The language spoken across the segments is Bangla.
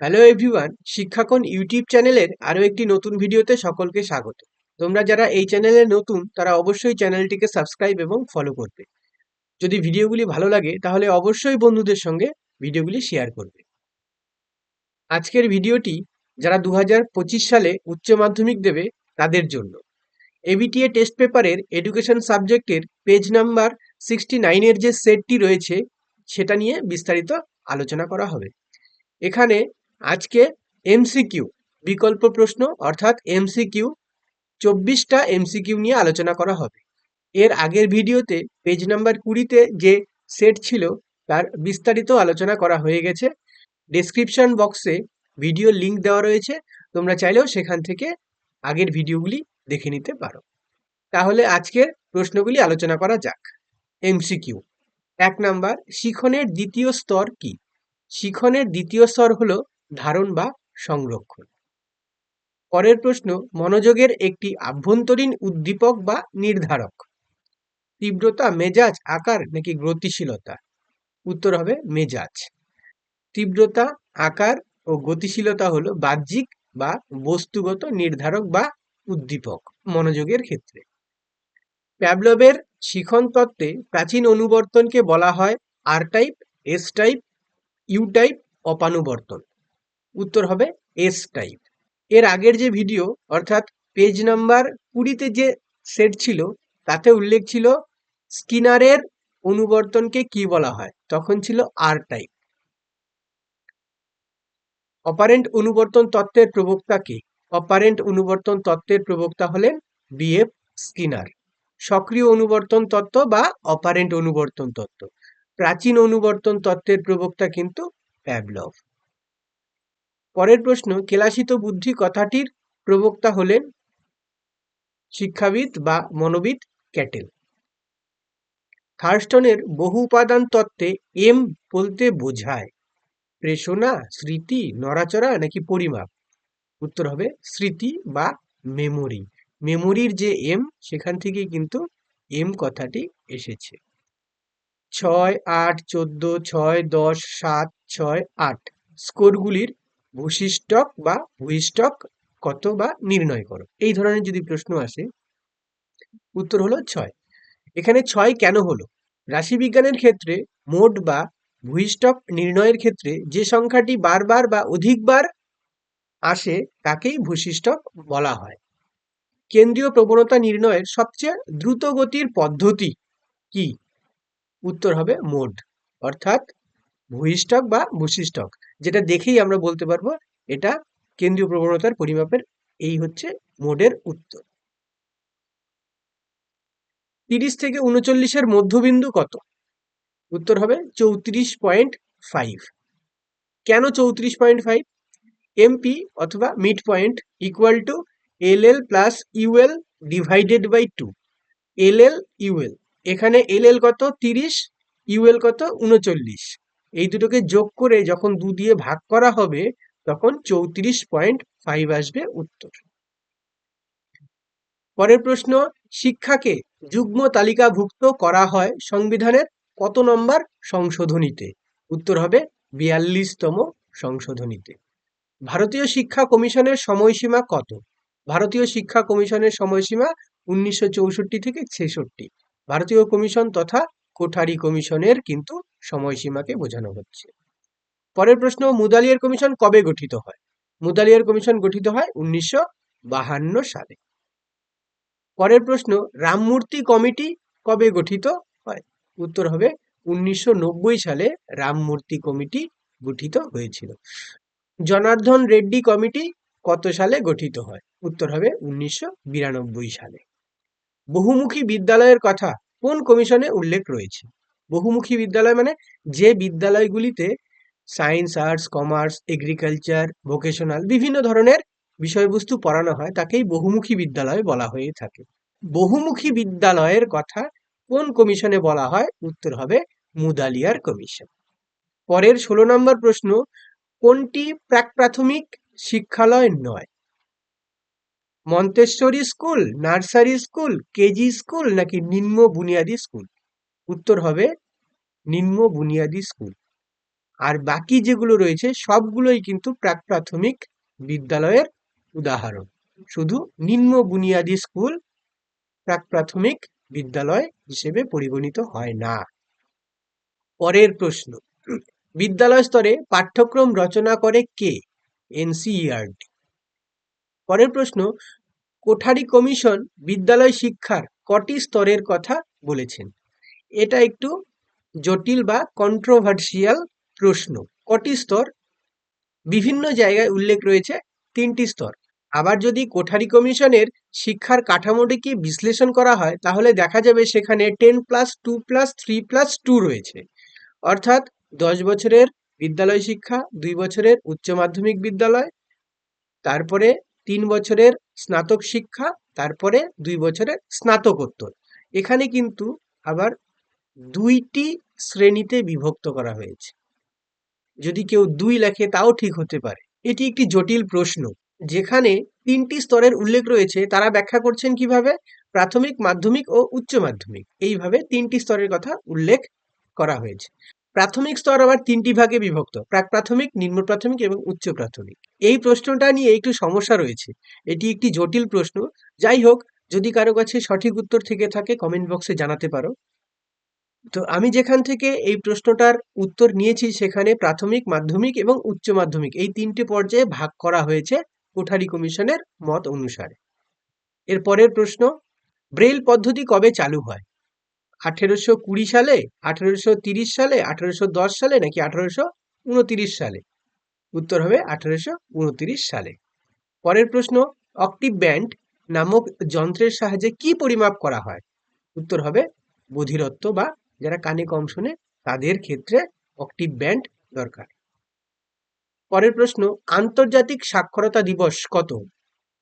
হ্যালো এভরিওয়ান শিক্ষাকন ইউটিউব চ্যানেলের আরও একটি নতুন ভিডিওতে সকলকে স্বাগত। তোমরা যারা এই চ্যানেলে নতুন, তারা অবশ্যই চ্যানেলটিকে সাবস্ক্রাইব এবং ফলো করবে। যদি ভিডিওগুলি ভালো লাগে, তাহলে অবশ্যই বন্ধুদের সঙ্গে ভিডিওগুলি শেয়ার করবে। আজকের ভিডিওটি যারা দু হাজার পঁচিশ সালে উচ্চ মাধ্যমিক দেবে, তাদের জন্য। এবিটিএ টেস্ট পেপারের এডুকেশন সাবজেক্টের পেজ নাম্বার সিক্সটি নাইনের যে সেটটি রয়েছে, সেটা নিয়ে বিস্তারিত আলোচনা করা হবে। এখানে আজকে এমসিকিউ বিকল্প প্রশ্ন, অর্থাৎ এমসিকিউ চব্বিশটা এমসিকিউ নিয়ে আলোচনা করা হবে। এর আগের ভিডিওতে পেজ নাম্বার কুড়িতে যে সেট ছিল, তার বিস্তারিত আলোচনা করা হয়ে গেছে। ডেসক্রিপশন বক্সে ভিডিও লিংক দেওয়া রয়েছে, তোমরা চাইলেও সেখান থেকে আগের ভিডিওগুলি দেখে নিতে পারো। তাহলে আজকের প্রশ্নগুলি আলোচনা করা যাক। এমসিকিউ এক নাম্বার, শিখনের দ্বিতীয় স্তর কি? শিখনের দ্বিতীয় স্তর হলো ধারণ বা সংরক্ষণ। পরের প্রশ্ন, মনোযোগের একটি আভ্যন্তরীণ উদ্দীপক বা নির্ধারক। তীব্রতা, মেজাজ, আকার নাকি গতিশীলতা? উত্তর হবে মেজাজ। তীব্রতা, আকার ও গতিশীলতা হলো বাহ্যিক বা বস্তুগত নির্ধারক বা উদ্দীপক মনোযোগের ক্ষেত্রে। প্যাবলবের শিখন তত্ত্বে প্রাচীন অনুবর্তনকে বলা হয় আর type S type U type অপানুবর্তন। উত্তর হবে এস টাইপের আগের যে ভিডিও অর্থাৎ পেজ নাম্বার কুড়িতে যে সেট ছিল, তাতে উল্লেখ ছিল স্কিনারের অনুবর্তনকে কি বলা হয়? তখন ছিল আর টাইপ অপারেন্ট অনুবর্তন তত্ত্বের প্রবক্তা কে? অপারেন্ট অনুবর্তন তত্ত্বের প্রবক্তা হলেন বিএফ স্কিনার। সক্রিয় অনুবর্তন তত্ত্ব বা অপারেন্ট অনুবর্তন তত্ত্ব। প্রাচীন অনুবর্তন তত্ত্বের প্রবক্তা কিন্তু প্যাবলভ পরের প্রশ্ন, কেলাসিত বুদ্ধি কথাটির প্রবক্তা হলেন শিক্ষাবিদ বা মনোবিদ ক্যাটেল। থার্স্টনের বহু উপাদান তত্ত্বে এম বলতে বোঝায়, প্রেষণা, স্মৃতি, নড়াচড়া নাকি পরিমাপ? উত্তর হবে স্মৃতি বা মেমোরি। মেমোরির যে এম, সেখান থেকে কিন্তু এম কথাটি এসেছে। ছয়, আট, চোদ্দ, ছয়, দশ, সাত, ছয়, আট, স্কোরগুলির ভূশিষ্টক বা ভূইষ্টক কত বা নির্ণয় করো। এই ধরনের যদি প্রশ্ন আসে, উত্তর হলো ছয়। এখানে ছয় কেন হলো? রাশিবিজ্ঞানের ক্ষেত্রে মোট বা ভূইষ্টক নির্ণয়ের ক্ষেত্রে যে সংখ্যাটি বারবার বা অধিকবার আসে, তাকেই ভূশিষ্টক বলা হয়। কেন্দ্রীয় প্রবণতা নির্ণয়ের সবচেয়ে দ্রুত গতির পদ্ধতি কি? উত্তর হবে মোড অর্থাৎ ভূইষ্টক বা ভূশিষ্টক যেটা দেখেই আমরা বলতে পারব, এটা কেন্দ্রীয় প্রবণতার পরিমাপের এই হচ্ছে মোডের উত্তর। তিরিশ থেকে উনচল্লিশের মধ্যবিন্দু কত? উত্তর হবে চৌত্রিশ পয়েন্ট ফাইভ। কেন চৌত্রিশ পয়েন্ট ফাইভ? এমপি অথবা mid point equal to L L plus UL divided by two L L UL এখানে এল এল কত? তিরিশ ইউএল কত? উনচল্লিশ। এই দুটোকে যোগ করে যখন দু দিয়ে ভাগ করা হবে, তখন চৌত্রিশ পয়েন্ট ফাইভ আসবে উত্তর। পরের প্রশ্ন, শিক্ষাকে যুগ্ম তালিকাভুক্ত করা হয় সংবিধানের কত নম্বর সংশোধনীতে? উত্তর হবে বিয়াল্লিশতম সংশোধনীতে। ভারতীয় শিক্ষা কমিশনের সময়সীমা কত? ভারতীয় শিক্ষা কমিশনের সময়সীমা উনিশশো চৌষট্টি থেকে ছেষট্টি। ভারতীয় কমিশন তথা কোঠারি কমিশনের কিন্তু সময়সীমাকে বোঝানো হচ্ছে। পরের প্রশ্ন, মুদালিয়ার কমিশন কবে গঠিত হয়? মুদালিয়ার কমিশন গঠিত হয় উনিশশো সালে। পরের প্রশ্ন, রামমূর্তি কমিটি কবে গঠিত হয়? উত্তর হবে উনিশশো সালে রামমূর্তি কমিটি গঠিত হয়েছিল। জনার্দন রেড্ডি কমিটি কত সালে গঠিত হয়? উত্তর হবে উনিশশো বিরানব্বই সালে। বহুমুখী বিদ্যালয়ের কথা কোন কমিশনে উল্লেখ রয়েছে? বহুমুখী বিদ্যালয় মানে যে বিদ্যালয়গুলিতে science arts commerce agriculture vocational বিভিন্ন ধরনের বিষয়বস্তু পড়ানো হয়, তাকেই বহুমুখী বিদ্যালয় বলা হয়ে থাকে। বহুমুখী বিদ্যালয়ের কথা কোন কমিশনে বলা হয়? উত্তর হবে মুদালিয়ার কমিশন। পরের ষোলো নম্বর প্রশ্ন, কোনটি প্রাক প্রাথমিক শিক্ষালয় নয়? Montessori school, nursery school, KG school নাকি নিম্ন বুনিয়াদী স্কুল? উত্তর হবে নিম্ন বুনিয়াদী স্কুল। আর বাকি যেগুলো রয়েছে, সবগুলোই কিন্তু প্রাক প্রাথমিক বিদ্যালয়ের উদাহরণ। শুধু নিম্ন বুনিয়াদী স্কুল প্রাক প্রাথমিক বিদ্যালয় হিসেবে পরিগণিত হয় না। পরের প্রশ্ন, বিদ্যালয় স্তরে পাঠ্যক্রম রচনা করে কে? এনসিইআরটি। পরের প্রশ্ন, কোঠারি কমিশন বিদ্যালয় শিক্ষার কটি স্তরের কথা বলেছেন? এটা একটু জটিল বা কন্ট্রোভার্সিয়াল প্রশ্ন। কটি স্তর? বিভিন্ন জায়গায় উল্লেখ রয়েছে তিনটি স্তর। আবার যদি কোঠারি কমিশনের শিক্ষার কাঠামোটিকে বিশ্লেষণ করা হয়, তাহলে দেখা যাবে সেখানে ten plus two plus three plus two রয়েছে। অর্থাৎ দশ বছরের বিদ্যালয় শিক্ষা, দুই বছরের উচ্চ মাধ্যমিক বিদ্যালয়, তারপরে তিন বছরের স্নাতক শিক্ষা, তারপরে দুই বছরের স্নাতকোত্তর। এখানে কিন্তু আবার দুইটি শ্রেণীতে বিভক্ত করা হয়েছে। যদি কেউ দুই লেখে, তাও ঠিক হতে পারে। এটি একটি জটিল প্রশ্ন। যেখানে তিনটি স্তরের উল্লেখ রয়েছে, তারা ব্যাখ্যা করছেন কীভাবে? প্রাথমিক, মাধ্যমিক ও উচ্চ মাধ্যমিক। এইভাবে তিনটি স্তরের কথা উল্লেখ করা হয়েছে। প্রাথমিক স্তর আবার তিনটি ভাগে বিভক্ত। প্রাক প্রাথমিক, নিম্ন প্রাথমিক এবং উচ্চ প্রাথমিক। এই প্রশ্নটা নিয়ে একটু সমস্যা রয়েছে। এটি একটি জটিল প্রশ্ন। যাই হোক, যদি কারও কাছে সঠিক উত্তর থেকে থাকে কমেন্ট বক্সে জানাতে পারো। তো আমি যেখান থেকে এই প্রশ্নটার উত্তর নিয়েছি সেখানে প্রাথমিক, মাধ্যমিক এবং উচ্চ মাধ্যমিক এই তিনটি পর্যায়ে ভাগ করা হয়েছে কোঠারি কমিশনের মত অনুসারে। এর পরের প্রশ্ন ব্রেল পদ্ধতি কবে চালু হয়? আঠেরোশো কুড়ি সালে, আঠেরোশো তিরিশ সালে, আঠেরোশো দশ সালে নাকি আঠেরোশো উনতিরিশ সালে? উত্তর হবে আঠেরোশো উনতিরিশ সালে। পরের প্রশ্ন, অক্টিভ ব্যান্ড নামক যন্ত্রের সাহায্যে কি পরিমাপ করা হয়? উত্তর হবে বধিরত্ব বা যারা কানে কম শোনে, তাদের ক্ষেত্রে অক্টিভ ব্যান্ড দরকার। পরের প্রশ্ন, আন্তর্জাতিক সাক্ষরতা দিবস কত?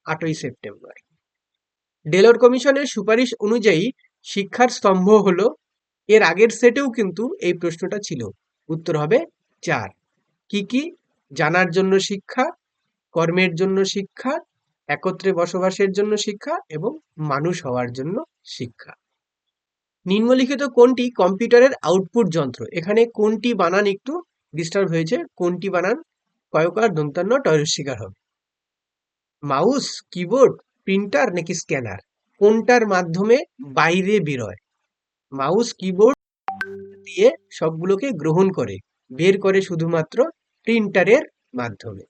আটই সেপ্টেম্বর। ডেলর কমিশনের সুপারিশ অনুযায়ী শিক্ষার স্তম্ভ হল, এর আগের সেটেও কিন্তু এই প্রশ্নটা ছিল। উত্তর হবে চার। কি কি? জানার জন্য শিক্ষা, কর্মের জন্য শিক্ষা, একত্রে বসবাসের জন্য শিক্ষা এবং মানুষ হওয়ার জন্য শিক্ষা। নিম্নলিখিত কোনটি কম্পিউটারের আউটপুট যন্ত্র? এখানে কোনটি বানান একটু ডিস্টার্ব হয়েছে, কোনটি বানান কয়কার দন্তান্ন টয়ের শিকার হবে। মাউস কিবোর্ড প্রিন্টার নাকি স্ক্যানার কোনটার মাধ্যমে বাইরে বেরোয়? মাউস কিবোর্ড দিয়ে সবগুলোকে গ্রহণ করে, বের করে শুধুমাত্র প্রিন্টারের মাধ্যমে।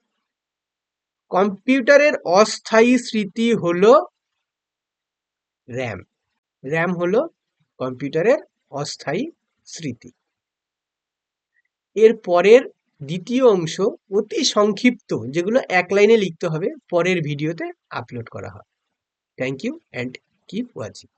কম্পিউটারের অস্থায়ী স্মৃতি হলো র্যাম র্যাম হলো কম্পিউটারের অস্থায়ী স্মৃতি। এর পরের দ্বিতীয় অংশ অতি সংক্ষিপ্ত, যেগুলো এক লাইনে লিখতে হবে, পরের ভিডিওতে আপলোড করা হয়। Thank you and keep watching